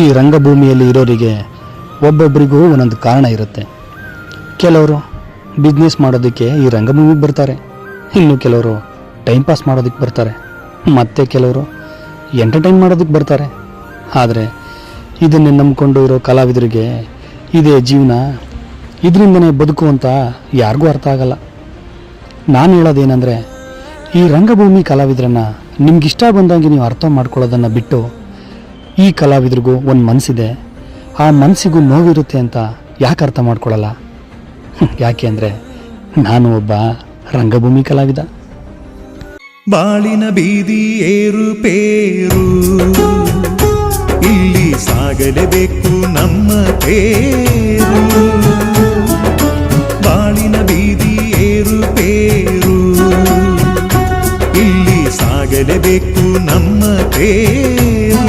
ಈ ರಂಗಭೂಮಿಯಲ್ಲಿ ಇರೋರಿಗೆ ಒಬ್ಬೊಬ್ಬರಿಗೂ ಒಂದೊಂದು ಕಾರಣ ಇರುತ್ತೆ. ಕೆಲವರು ಬಿಸ್ನೆಸ್ ಮಾಡೋದಕ್ಕೆ ಈ ರಂಗಭೂಮಿಗೆ ಬರ್ತಾರೆ. ಇನ್ನು ಕೆಲವರು ಟೈಮ್ ಪಾಸ್ ಮಾಡೋದಕ್ಕೆ ಬರ್ತಾರೆ. ಮತ್ತೆ ಕೆಲವರು ಎಂಟರ್ಟೈನ್ ಮಾಡೋದಕ್ಕೆ ಬರ್ತಾರೆ. ಆದರೆ ಇದನ್ನೇ ನಂಬಿಕೊಂಡು ಇರೋ ಕಲಾವಿದರಿಗೆ ಇದೇ ಜೀವನ ಇದರಿಂದನೇ ಬದುಕು ಅಂತ ಯಾರಿಗೂ ಅರ್ಥ ಆಗಲ್ಲ. ನಾನು ಹೇಳೋದೇನೆಂದರೆ ಈ ರಂಗಭೂಮಿ ಕಲಾವಿದರನ್ನು ನಿಮ್ಗಿಷ್ಟ ಬಂದಂಗೆ ನೀವು ಅರ್ಥ ಮಾಡ್ಕೊಳ್ಳೋದನ್ನು ಬಿಟ್ಟು ಈ ಕಲಾವಿದ್ರಿಗೂ ಒಂದು ಮನಸ್ಸಿದೆ ಆ ಮನಸ್ಸಿಗೂ ನೋವಿರುತ್ತೆ ಅಂತ ಯಾಕೆ ಅರ್ಥ ಮಾಡ್ಕೊಳ್ಳಲ್ಲ ಯಾಕೆ ಅಂದರೆ ನಾನು ಒಬ್ಬ ರಂಗಭೂಮಿ ಕಲಾವಿದ. ಬಾಳಿನ ಬೀದಿ ಏರುಪೇರು ಇಲ್ಲಿ ಸಾಗಲೇಬೇಕು ನಮ್ಮ ಪೇರು ಬಾಳಿನ ಬೀದಿ ಏರುಪೇರು ಇಲ್ಲಿ ಸಾಗಲೇಬೇಕು ನಮ್ಮ ತೇರು.